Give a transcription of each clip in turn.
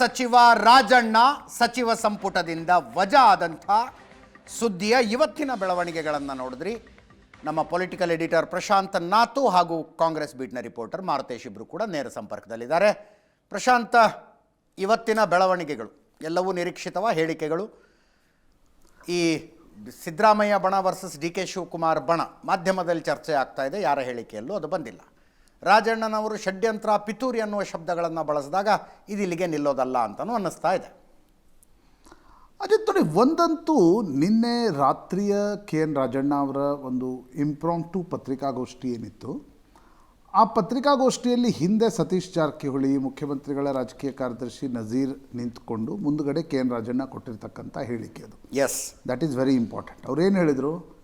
ಸಚಿವ ರಾಜಣ್ಣ ಸಚಿವ ಸಂಪುಟದಿಂದ ವಜಾ ಆದಂಥ ಸುದ್ದಿಯ ಇವತ್ತಿನ ಬೆಳವಣಿಗೆಗಳನ್ನು ನೋಡಿದ್ರಿ. ನಮ್ಮ ಪೊಲಿಟಿಕಲ್ ಎಡಿಟರ್ ಪ್ರಶಾಂತ್ ನಾಥು ಹಾಗೂ ಕಾಂಗ್ರೆಸ್ ಬೀಟ್ನ ರಿಪೋರ್ಟರ್ ಮಾರುತೇಶ್ ಇಬ್ಬರು ಕೂಡ ನೇರ ಸಂಪರ್ಕದಲ್ಲಿದ್ದಾರೆ. ಪ್ರಶಾಂತ, ಇವತ್ತಿನ ಬೆಳವಣಿಗೆಗಳು, ಎಲ್ಲವೂ ನಿರೀಕ್ಷಿತವ? ಹೇಳಿಕೆಗಳು? ಈ ಸಿದ್ದರಾಮಯ್ಯ ಬಣ ವರ್ಸಸ್ ಡಿ ಕೆ ಶಿವಕುಮಾರ್ ಬಣ, ಮಾಧ್ಯಮದಲ್ಲಿ ಚರ್ಚೆ ಆಗ್ತಾ ಇದೆ, ಯಾರ ಹೇಳಿಕೆಯಲ್ಲೂ ಅದು ಬಂದಿಲ್ಲ. ರಾಜಣ್ಣನವರು ಷಡ್ಯಂತ್ರ ಪಿತೂರಿ ಅನ್ನುವ ಶಬ್ದಗಳನ್ನು ಬಳಸಿದಾಗ ಇದಿಲ್ಲಿಗೆ ಇಲ್ಲಿಗೆ ನಿಲ್ಲೋದಲ್ಲ ಅಂತಲೂ ಅನ್ನಿಸ್ತಾ ಇದೆ. ಅಜಿತ್ ನೋಡಿ ಒಂದಂತೂ ನಿನ್ನೆ ರಾತ್ರಿಯ ಕೆ ಎನ್ ರಾಜಣ್ಣ ಅವರ ಒಂದು ಇಂಪ್ರಾಂಕ್ಟು ಪತ್ರಿಕಾಗೋಷ್ಠಿ ಏನಿತ್ತು ಆ ಪತ್ರಿಕಾಗೋಷ್ಠಿಯಲ್ಲಿ ಹಿಂದೆ ಸತೀಶ್ ಜಾರಕಿಹೊಳಿ ಮುಖ್ಯಮಂತ್ರಿಗಳ ರಾಜಕೀಯ ಕಾರ್ಯದರ್ಶಿ ನಜೀರ್ ನಿಂತ್ಕೊಂಡು ಮುಂದುಗಡೆ ಕೆ ಎನ್ ರಾಜಣ್ಣ ಕೊಟ್ಟಿರ್ತಕ್ಕಂಥ ಹೇಳಿಕೆ ಅದು. Yes that is very important ಅವ್ರೇನು ಹೇಳಿದರು?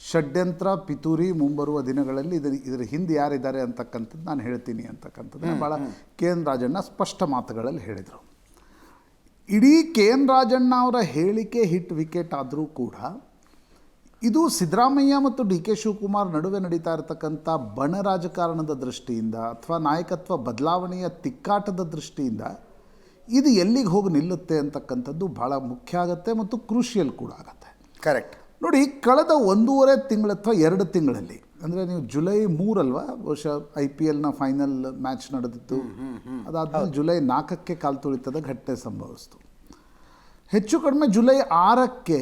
ಷಡ್ಯಂತ್ರ ಪಿತೂರಿ ಮುಂಬರುವ ದಿನಗಳಲ್ಲಿ ಇದರ ಇದರ ಹಿಂದೆ ಯಾರಿದ್ದಾರೆ ಅಂತಕ್ಕಂಥದ್ದು ನಾನು ಹೇಳ್ತೀನಿ ಅಂತಕ್ಕಂಥದ್ದು. ಭಾಳ ಕೆ ಎನ್ ರಾಜಣ್ಣ ಸ್ಪಷ್ಟ ಮಾತುಗಳಲ್ಲಿ ಹೇಳಿದರು. ಇಡೀ ಕೆ ಎನ್ ರಾಜಣ್ಣ ಅವರ ಹೇಳಿಕೆ ಹಿಟ್ ವಿಕೆಟ್ ಆದರೂ ಕೂಡ ಇದು ಸಿದ್ದರಾಮಯ್ಯ ಮತ್ತು ಡಿ ಕೆ ಶಿವಕುಮಾರ್ ನಡುವೆ ನಡೀತಾ ಇರತಕ್ಕಂಥ ಬಣ ರಾಜಕಾರಣದ ದೃಷ್ಟಿಯಿಂದ ಅಥವಾ ನಾಯಕತ್ವ ಬದಲಾವಣೆಯ ತಿಕ್ಕಾಟದ ದೃಷ್ಟಿಯಿಂದ ಇದು ಎಲ್ಲಿಗೆ ಹೋಗಿ ನಿಲ್ಲುತ್ತೆ ಅಂತಕ್ಕಂಥದ್ದು ಭಾಳ ಮುಖ್ಯ ಆಗುತ್ತೆ ಮತ್ತು ಕ್ರೂಷಿಯಲ್ ಕೂಡ ಆಗುತ್ತೆ. ಕರೆಕ್ಟ್ ನೋಡಿ ಕಳೆದ ಒಂದೂವರೆ ತಿಂಗಳು ಅಥವಾ ಎರಡು ತಿಂಗಳಲ್ಲಿ ಅಂದರೆ ನೀವು ಜುಲೈ ಮೂರಲ್ವಾ ಬಹುಶಃ ಐ ಪಿ ಎಲ್ನ ಫೈನಲ್ ಮ್ಯಾಚ್ ನಡೆದಿತ್ತು. ಅದಾದಮೇಲೆ ಜುಲೈ ನಾಲ್ಕಕ್ಕೆ ಕಾಲು ತುಳಿತದ ಘಟನೆ ಸಂಭವಿಸ್ತು. ಹೆಚ್ಚು ಕಡಿಮೆ ಜುಲೈ ಆರಕ್ಕೆ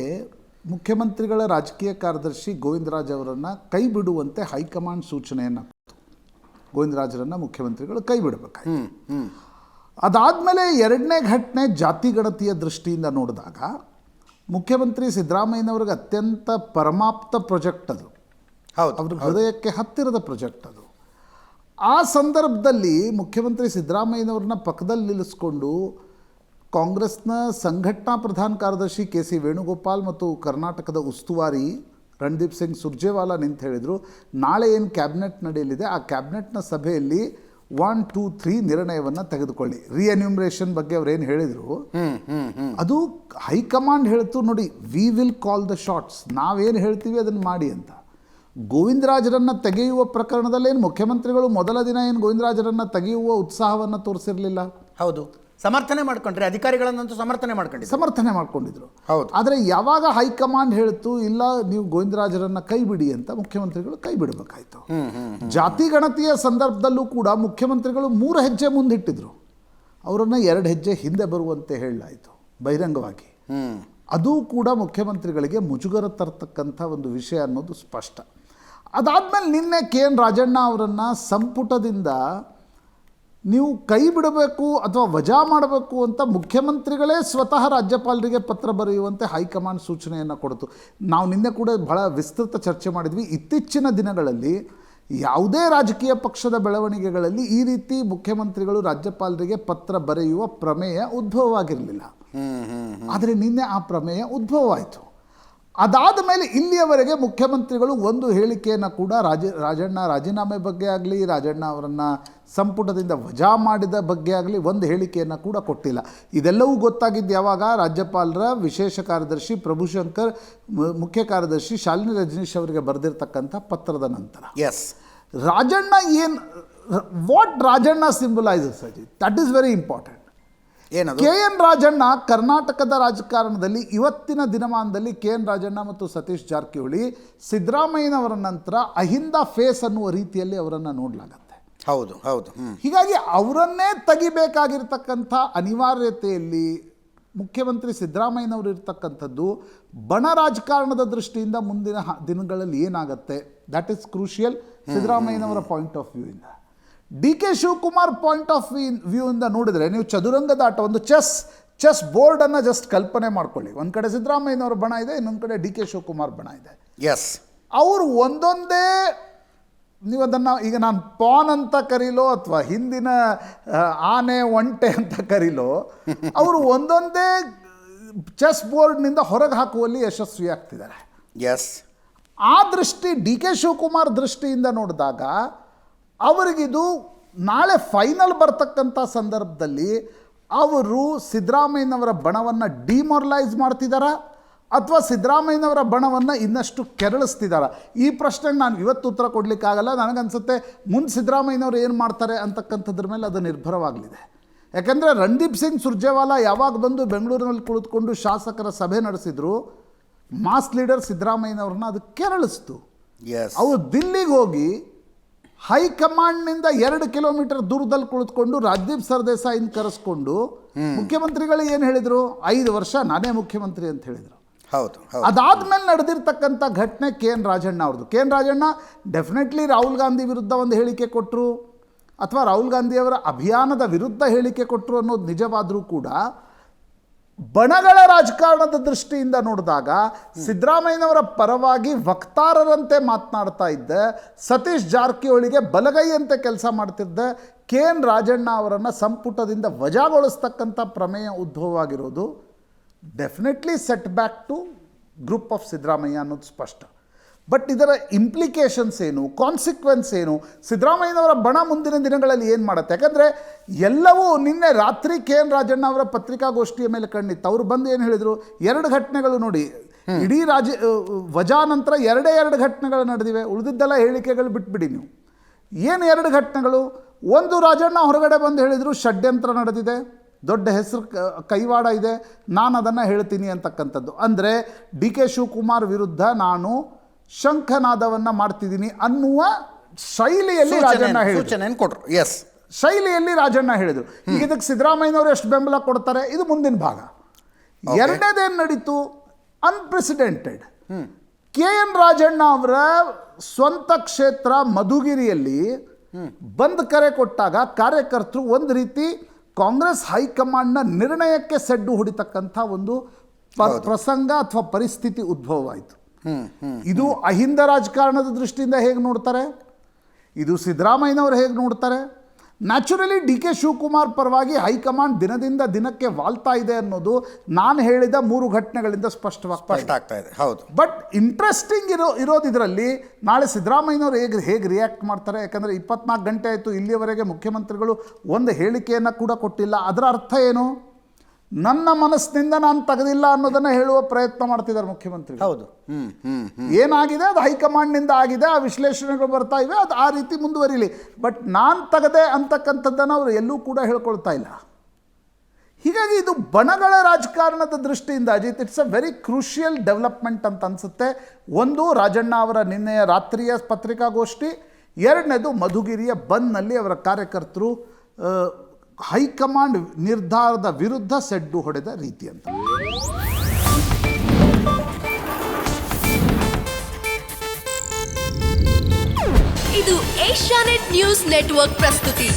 ಮುಖ್ಯಮಂತ್ರಿಗಳ ರಾಜಕೀಯ ಕಾರ್ಯದರ್ಶಿ ಗೋವಿಂದರಾಜ್ ಅವರನ್ನು ಕೈ ಬಿಡುವಂತೆ ಹೈಕಮಾಂಡ್ ಸೂಚನೆಯನ್ನು ಗೋವಿಂದರಾಜರನ್ನು ಮುಖ್ಯಮಂತ್ರಿಗಳು ಕೈ ಬಿಡಬೇಕಾಯ್ತು. ಅದಾದಮೇಲೆ ಎರಡನೇ ಘಟನೆ ಜಾತಿ ಗಣತಿಯ ದೃಷ್ಟಿಯಿಂದ ನೋಡಿದಾಗ ಮುಖ್ಯಮಂತ್ರಿ ಸಿದ್ದರಾಮಯ್ಯನವ್ರಿಗೆ ಅತ್ಯಂತ ಪರಮಾಪ್ತ ಪ್ರಾಜೆಕ್ಟ್ ಅದು. ಹೌದು ಅವ್ರ ಹೃದಯಕ್ಕೆ ಹತ್ತಿರದ ಪ್ರಾಜೆಕ್ಟ್ ಅದು. ಆ ಸಂದರ್ಭದಲ್ಲಿ ಮುಖ್ಯಮಂತ್ರಿ ಸಿದ್ದರಾಮಯ್ಯನವ್ರನ್ನ ಪಕ್ಕದಲ್ಲಿ ನಿಲ್ಲಿಸ್ಕೊಂಡು ಕಾಂಗ್ರೆಸ್ನ ಸಂಘಟನಾ ಪ್ರಧಾನ ಕಾರ್ಯದರ್ಶಿ ಕೆ ಸಿ ವೇಣುಗೋಪಾಲ್ ಮತ್ತು ಕರ್ನಾಟಕದ ಉಸ್ತುವಾರಿ ರಣದೀಪ್ ಸಿಂಗ್ ಸುರ್ಜೇವಾಲಾ ನಿಂತ ಹೇಳಿದರು ನಾಳೆ ಏನು ಕ್ಯಾಬಿನೆಟ್ ನಡೆಯಲಿದೆ? ಆ ಕ್ಯಾಬಿನೆಟ್ನ ಸಭೆಯಲ್ಲಿ ಒನ್ ಟೂ ತ್ರೀ ನಿರ್ಣಯವನ್ನು ತೆಗೆದುಕೊಳ್ಳಿ. ರಿಅನ್ಯೂಮ್ರೇಷನ್ ಬಗ್ಗೆ ಅವ್ರು ಏನು ಹೇಳಿದರು? ಅದು ಹೈಕಮಾಂಡ್ ಹೇಳ್ತು ನೋಡಿ we will call the shots ನಾವೇನು ಹೇಳ್ತೀವಿ ಅದನ್ನು ಮಾಡಿ ಅಂತ. ಗೋವಿಂದರಾಜರನ್ನು ತೆಗೆಯುವ ಪ್ರಕರಣದಲ್ಲೇನು ಮುಖ್ಯಮಂತ್ರಿಗಳು ಮೊದಲ ದಿನ ಏನು ಗೋವಿಂದರಾಜರನ್ನು ತೆಗೆಯುವ ಉತ್ಸಾಹವನ್ನು ತೋರಿಸಿರಲಿಲ್ಲ? ಹೌದು. ಸಮರ್ಥನೆ ಮಾಡ್ಕೊಂಡ್ರಿ ಅಧಿಕಾರಿಗಳನ್ನಂತೂ ಸಮರ್ಥನೆ ಮಾಡ್ಕೊಂಡಿದ್ರು. ಸಮರ್ಥನೆ ಮಾಡ್ಕೊಂಡಿದ್ರು. ಹೌದು. ಆದರೆ ಯಾವಾಗ ಹೈಕಮಾಂಡ್ ಹೇಳ್ತು ಇಲ್ಲ ನೀವು ಗೋವಿಂದರಾಜರನ್ನ ಕೈ ಬಿಡಿ ಅಂತ ಮುಖ್ಯಮಂತ್ರಿಗಳು ಕೈ ಬಿಡಬೇಕಾಯ್ತು. ಜಾತಿ ಗಣತಿಯ ಸಂದರ್ಭದಲ್ಲೂ ಕೂಡ ಮುಖ್ಯಮಂತ್ರಿಗಳು ಮೂರು ಹೆಜ್ಜೆ ಮುಂದಿಟ್ಟಿದ್ರು ಅವರನ್ನು ಎರಡು ಹೆಜ್ಜೆ ಹಿಂದೆ ಬರುವಂತೆ ಹೇಳಲಾಯಿತು ಬಹಿರಂಗವಾಗಿ. ಅದು ಕೂಡ ಮುಖ್ಯಮಂತ್ರಿಗಳಿಗೆ ಮುಜುಗರ ತರ್ತಕ್ಕಂಥ ಒಂದು ವಿಷಯ ಅನ್ನೋದು ಸ್ಪಷ್ಟ. ಅದಾದಮೇಲೆ ನಿನ್ನೆ ಕೆ ಎನ್ ರಾಜಣ್ಣ ಅವರನ್ನು ಸಂಪುಟದಿಂದ ನೀವು ಕೈ ಬಿಡಬೇಕು ಅಥವಾ ವಜಾ ಮಾಡಬೇಕು ಅಂತ ಮುಖ್ಯಮಂತ್ರಿಗಳೇ ಸ್ವತಃ ರಾಜ್ಯಪಾಲರಿಗೆ ಪತ್ರ ಬರೆಯುವಂತೆ ಹೈಕಮಾಂಡ್ ಸೂಚನೆಯನ್ನು ಕೊಡ್ತು. ನಾವು ನಿನ್ನೆ ಕೂಡ ಬಹಳ ವಿಸ್ತೃತ ಚರ್ಚೆ ಮಾಡಿದ್ವಿ. ಇತ್ತೀಚಿನ ದಿನಗಳಲ್ಲಿ ಯಾವುದೇ ರಾಜಕೀಯ ಪಕ್ಷದ ಬೆಳವಣಿಗೆಗಳಲ್ಲಿ ಈ ರೀತಿ ಮುಖ್ಯಮಂತ್ರಿಗಳು ರಾಜ್ಯಪಾಲರಿಗೆ ಪತ್ರ ಬರೆಯುವ ಪ್ರಮೇಯ ಉದ್ಭವವಾಗಿರಲಿಲ್ಲ. ಆದರೆ ನಿನ್ನೆ ಆ ಪ್ರಮೇಯ ಉದ್ಭವವಾಯಿತು. ಅದಾದ ಮೇಲೆ ಇಲ್ಲಿಯವರೆಗೆ ಮುಖ್ಯಮಂತ್ರಿಗಳು ಒಂದು ಹೇಳಿಕೆಯನ್ನು ಕೂಡ ರಾಜ ರಾಜಣ್ಣ ರಾಜೀನಾಮೆ ಬಗ್ಗೆ ಆಗಲಿ ರಾಜಣ್ಣ ಅವರನ್ನು ಸಂಪುಟದಿಂದ ವಜಾ ಮಾಡಿದ ಬಗ್ಗೆ ಆಗಲಿ ಒಂದು ಹೇಳಿಕೆಯನ್ನು ಕೂಡ ಕೊಟ್ಟಿಲ್ಲ. ಇದೆಲ್ಲವೂ ಗೊತ್ತಾಗಿದ್ದು ಯಾವಾಗ? ರಾಜ್ಯಪಾಲರ ವಿಶೇಷ ಕಾರ್ಯದರ್ಶಿ ಪ್ರಭುಶಂಕರ್ ಮುಖ್ಯ ಕಾರ್ಯದರ್ಶಿ ಶಾಲಿನಿ ರಜನೀಶ್ ಅವರಿಗೆ ಬರೆದಿರ್ತಕ್ಕಂಥ ಪತ್ರದ ನಂತರ. ಎಸ್ ರಾಜಣ್ಣ ಏನು what Rajanna symbolises Ajith that is very important ಏನದು? ಕೆ ಎನ್ ರಾಜಣ್ಣ ಕರ್ನಾಟಕದ ರಾಜಕಾರಣದಲ್ಲಿ ಇವತ್ತಿನ ದಿನಮಾನದಲ್ಲಿ ಕೆ ಎನ್ ರಾಜಣ್ಣ ಮತ್ತು ಸತೀಶ್ ಜಾರಕಿಹೊಳಿ ಸಿದ್ದರಾಮಯ್ಯನವರ ನಂತರ ಅಹಿಂದ ಫೇಸ್ ಅನ್ನುವ ರೀತಿಯಲ್ಲಿ ಅವರನ್ನು ನೋಡಲಾಗತ್ತೆ. ಹೌದು ಹೌದು ಹೀಗಾಗಿ ಅವರನ್ನೇ ತೆಗಿಬೇಕಾಗಿರ್ತಕ್ಕಂಥ ಅನಿವಾರ್ಯತೆಯಲ್ಲಿ ಮುಖ್ಯಮಂತ್ರಿ ಸಿದ್ದರಾಮಯ್ಯನವರು ಇರ್ತಕ್ಕಂಥದ್ದು ಬಣ ರಾಜಕಾರಣದ ದೃಷ್ಟಿಯಿಂದ ಮುಂದಿನ ದಿನಗಳಲ್ಲಿ ಏನಾಗುತ್ತೆ? ದಟ್ ಇಸ್ ಕ್ರೂಷಿಯಲ್ ಸಿದ್ದರಾಮಯ್ಯನವರ ಪಾಯಿಂಟ್ ಆಫ್ ವ್ಯೂ ಇಂದ. D K Shivakumar point of view ಇಂದ ನೋಡಿದರೆ ನೀವು ಚದುರಂಗದ ಆಟ ಒಂದು ಚೆಸ್ ಚೆಸ್ ಬೋರ್ಡನ್ನು ಜಸ್ಟ್ ಕಲ್ಪನೆ ಮಾಡ್ಕೊಳ್ಳಿ. ಒಂದು ಕಡೆ ಸಿದ್ದರಾಮಯ್ಯನವರ ಬಣ ಇದೆ ಇನ್ನೊಂದು ಕಡೆ ಡಿ ಕೆ ಶಿವಕುಮಾರ್ ಬಣ ಇದೆ. ಎಸ್ ಅವರು ಒಂದೊಂದೇ ನೀವು ಅದನ್ನು ಈಗ ನಾನು ಪಾನ್ ಅಂತ ಕರೀಲೋ ಅಥವಾ ಹಿಂದಿನ ಆನೆ ಒಂಟೆ ಅಂತ ಕರೀಲೋ ಅವರು ಒಂದೊಂದೇ ಚೆಸ್ ಬೋರ್ಡ್ನಿಂದ ಹೊರಗೆ ಹಾಕುವಲ್ಲಿ ಯಶಸ್ವಿ ಆಗ್ತಿದ್ದಾರೆ. ಎಸ್ ಆ ದೃಷ್ಟಿ ಡಿ ಕೆ ಶಿವಕುಮಾರ್ ದೃಷ್ಟಿಯಿಂದ ನೋಡಿದಾಗ ಅವರಿಗಿದು ನಾಳೆ ಫೈನಲ್ ಬರ್ತಕ್ಕಂಥ ಸಂದರ್ಭದಲ್ಲಿ ಅವರು ಸಿದ್ದರಾಮಯ್ಯನವರ ಬಣವನ್ನು ಡಿಮೊರಲೈಸ್ ಮಾಡ್ತಿದ್ದಾರಾ ಅಥವಾ ಸಿದ್ದರಾಮಯ್ಯನವರ ಬಣವನ್ನು ಇನ್ನಷ್ಟು ಕೆರಳಿಸ್ತಿದ್ದಾರ ಈ ಪ್ರಶ್ನೆಗೆ ನಾನು ಇವತ್ತು ಉತ್ತರ ಕೊಡಲಿಕ್ಕಾಗಲ್ಲ. ನನಗನ್ಸುತ್ತೆ ಮುಂದೆ ಸಿದ್ದರಾಮಯ್ಯನವರು ಏನು ಮಾಡ್ತಾರೆ ಅಂತಕ್ಕಂಥದ್ರ ಮೇಲೆ ಅದು ನಿರ್ಭರವಾಗಲಿದೆ. ಯಾಕೆಂದರೆ ರಣದೀಪ್ ಸಿಂಗ್ ಸುರ್ಜೇವಾಲಾ ಯಾವಾಗ ಬಂದು ಬೆಂಗಳೂರಿನಲ್ಲಿ ಕುಳಿತುಕೊಂಡು ಶಾಸಕರ ಸಭೆ ನಡೆಸಿದ್ರು ಮಾಸ್ ಲೀಡರ್ ಸಿದ್ದರಾಮಯ್ಯನವ್ರನ್ನ ಅದು ಕೆರಳಿಸ್ತು. ಎಸ್ ಅವರು ದಿಲ್ಲಿಗೆ ಹೋಗಿ ಹೈಕಮಾಂಡ್ನಿಂದ ಎರಡು ಕಿಲೋಮೀಟರ್ ದೂರದಲ್ಲಿ ಕುಳಿತುಕೊಂಡು ರಾಜದೀಪ್ ಸರ್ದೇಸಾಯಿನ ಕರೆಸ್ಕೊಂಡು ಮುಖ್ಯಮಂತ್ರಿಗಳು ಏನು ಹೇಳಿದರು? ಐದು ವರ್ಷ ನಾನೇ ಮುಖ್ಯಮಂತ್ರಿ ಅಂತ ಹೇಳಿದರು. ಹೌದು ಅದಾದ್ಮೇಲೆ ನಡೆದಿರ್ತಕ್ಕಂಥ ಘಟನೆ ಕೆ ಎನ್ ರಾಜಣ್ಣ ಅವ್ರದ್ದು. K N Rajanna definitely Rahul Gandhi ವಿರುದ್ಧ ಒಂದು ಹೇಳಿಕೆ ಕೊಟ್ಟರು ಅಥವಾ ರಾಹುಲ್ ಗಾಂಧಿಯವರ ಅಭಿಯಾನದ ವಿರುದ್ಧ ಹೇಳಿಕೆ ಕೊಟ್ಟರು ಅನ್ನೋದು ನಿಜವಾದರೂ ಕೂಡ ಬಣಗಳ ರಾಜಕಾರಣದ ದೃಷ್ಟಿಯಿಂದ ನೋಡಿದಾಗ ಸಿದ್ದರಾಮಯ್ಯನವರ ಪರವಾಗಿ ವಕ್ತಾರರಂತೆ ಮಾತನಾಡ್ತಾ ಇದ್ದ ಸತೀಶ್ ಜಾರಕಿಹೊಳಿಗೆ ಬಲಗೈಯಂತೆ ಕೆಲಸ ಮಾಡ್ತಿದ್ದ ಕೆ ಎನ್ ರಾಜಣ್ಣ ಅವರನ್ನು ಸಂಪುಟದಿಂದ ವಜಾಗೊಳಿಸ್ತಕ್ಕಂಥ ಪ್ರಮೇಯ ಉದ್ಭವವಾಗಿರೋದು definitely set back to group of Siddaramaiah ಅನ್ನೋದು ಸ್ಪಷ್ಟ. ಬಟ್ ಇದರ ಇಂಪ್ಲಿಕೇಶನ್ಸ್ ಏನು? ಕಾನ್ಸಿಕ್ವೆನ್ಸ್ ಏನು? ಸಿದ್ದರಾಮಯ್ಯನವರ ಬಣ ಮುಂದಿನ ದಿನಗಳಲ್ಲಿ ಏನು ಮಾಡುತ್ತೆ? ಯಾಕಂದರೆ ಎಲ್ಲವೂ ನಿನ್ನೆ ರಾತ್ರಿ ಕೆ ಎನ್ ರಾಜಣ್ಣ ಅವರ ಪತ್ರಿಕಾಗೋಷ್ಠಿಯ ಮೇಲೆ ಕಣ್ಣಿತ್ತು. ಅವರು ಬಂದು ಏನು ಹೇಳಿದರು? ಎರಡು ಘಟನೆಗಳು ನೋಡಿ. ಇಡೀ ರಾಜ ವಜಾ ನಂತರ ಎರಡೇ ಎರಡು ಘಟನೆಗಳು ನಡೆದಿವೆ ಉಳಿದಿದ್ದೆಲ್ಲ ಹೇಳಿಕೆಗಳು ಬಿಟ್ಬಿಡಿ ನೀವು. ಏನು ಎರಡು ಘಟನೆಗಳು? ಒಂದು ರಾಜಣ್ಣ ಹೊರಗಡೆ ಬಂದು ಹೇಳಿದರು ಷಡ್ಯಂತ್ರ ನಡೆದಿದೆ. ದೊಡ್ಡ ಹೆಸರು ಕ- ಕೈವಾಡ ಇದೆ. ನಾನು ಅದನ್ನು ಹೇಳ್ತೀನಿ ಅಂತಕ್ಕಂಥದ್ದು. ಅಂದರೆ ಡಿ ಕೆ ಶಿವಕುಮಾರ್ ವಿರುದ್ಧ ನಾನು ಶಂಖನಾದವನ್ನು ಮಾಡ್ತಿದ್ದೀನಿ ಅನ್ನುವ ಶೈಲಿಯಲ್ಲಿ ರಾಜಣ್ಣ ಹೇಳಿದರು. ಸೂಚನೆಯನ್ನು ಕೊಟ್ರು. ಎಸ್ ಶೈಲಿಯಲ್ಲಿ ರಾಜಣ್ಣ ಹೇಳಿದರು. ಈಗ ಇದಕ್ಕೆ ಸಿದ್ದರಾಮಯ್ಯನವರು ಎಷ್ಟು ಬೆಂಬಲ ಕೊಡ್ತಾರೆ? ಇದು ಮುಂದಿನ ಭಾಗ. ಎರಡನೇದೇನು ನಡೀತು? ಅನ್ಪ್ರೆಸಿಡೆಂಟೆಡ್ ಕೆ ಎನ್ ರಾಜಣ್ಣ ಅವರ ಸ್ವಂತ ಕ್ಷೇತ್ರ ಮಧುಗಿರಿಯಲ್ಲಿ ಬಂದ್ ಕರೆ ಕೊಟ್ಟಾಗ ಕಾರ್ಯಕರ್ತರು ಒಂದು ರೀತಿ ಕಾಂಗ್ರೆಸ್ ಹೈಕಮಾಂಡ್ನ ನಿರ್ಣಯಕ್ಕೆ ಸೆಡ್ಡು ಹೊಡಿತಕ್ಕಂಥ ಒಂದು ಪ- ಪ್ರಸಂಗ ಅಥವಾ ಪರಿಸ್ಥಿತಿ ಉದ್ಭವವಾಯಿತು. ಇದು ಅಹಿಂದ ರಾಜಕಾರಣದ ದೃಷ್ಟಿಯಿಂದ ಹೇಗೆ ನೋಡ್ತಾರೆ? ಇದು ಸಿದ್ದರಾಮಯ್ಯನವರು ಹೇಗೆ ನೋಡ್ತಾರೆ? ನ್ಯಾಚುರಲಿ ಡಿ ಕೆ ಶಿವಕುಮಾರ್ ಪರವಾಗಿ ಹೈಕಮಾಂಡ್ ದಿನದಿಂದ ದಿನಕ್ಕೆ ವಾಲ್ತಾ ಇದೆ ಅನ್ನೋದು ನಾನು ಹೇಳಿದ ಮೂರು ಘಟನೆಗಳಿಂದ ಸ್ಪಷ್ಟವಾಗಿ ಸ್ಪಷ್ಟ ಆಗ್ತಾ ಇದೆ ಹೌದು. ಬಟ್ ಇಂಟ್ರೆಸ್ಟಿಂಗ್ ಇರೋ ಇರೋದು ಇದರಲ್ಲಿ ನಾಳೆ ಸಿದ್ದರಾಮಯ್ಯನವರು ಹೇಗೆ ಹೇಗೆ ರಿಯಾಕ್ಟ್ ಮಾಡ್ತಾರೆ? ಯಾಕಂದರೆ ಇಪ್ಪತ್ನಾಲ್ಕು ಗಂಟೆ ಆಯಿತು ಇಲ್ಲಿಯವರೆಗೆ ಮುಖ್ಯಮಂತ್ರಿಗಳು ಒಂದು ಹೇಳಿಕೆಯನ್ನು ಕೂಡ ಕೊಟ್ಟಿಲ್ಲ. ಅದರ ಅರ್ಥ ಏನು? ನನ್ನ ಮನಸ್ಸಿನಿಂದ ನಾನು ತೆಗೆದಿಲ್ಲ ಅನ್ನೋದನ್ನು ಹೇಳುವ ಪ್ರಯತ್ನ ಮಾಡ್ತಿದ್ದಾರೆ ಮುಖ್ಯಮಂತ್ರಿ ಹೌದು. ಏನಾಗಿದೆ? ಅದು ಹೈಕಮಾಂಡ್ನಿಂದ ಆಗಿದೆ ಆ ವಿಶ್ಲೇಷಣೆಗಳು ಬರ್ತಾ ಇವೆ ಅದು ಆ ರೀತಿ ಮುಂದುವರಿಲಿ. ಬಟ್ ನಾನು ತೆಗೆದೆ ಅಂತಕ್ಕಂಥದ್ದನ್ನು ಅವರು ಎಲ್ಲೂ ಕೂಡ ಹೇಳ್ಕೊಳ್ತಾ ಇಲ್ಲ. ಹೀಗಾಗಿ ಇದು ಬಣಗಳ ರಾಜಕಾರಣದ ದೃಷ್ಟಿಯಿಂದ Ajith it's a very crucial development ಅಂತ ಅನಿಸುತ್ತೆ. ಒಂದು ರಾಜಣ್ಣ ಅವರ ನಿನ್ನೆಯ ರಾತ್ರಿಯ ಪತ್ರಿಕಾಗೋಷ್ಠಿ. ಎರಡನೇದು ಮಧುಗಿರಿಯ ಬಂದ್ನಲ್ಲಿ ಅವರ ಕಾರ್ಯಕರ್ತರು ಹೈಕಮಾಂಡ್ ನಿರ್ಧಾರದ ವಿರುದ್ಧ ಸೆಡ್ಡು ಹೊಡೆದ ರೀತಿ ಅಂತ. ಇದು ಏಷ್ಯಾನೆಟ್ ನ್ಯೂಸ್ ನೆಟ್ವರ್ಕ್ ಪ್ರಸ್ತುತಿ.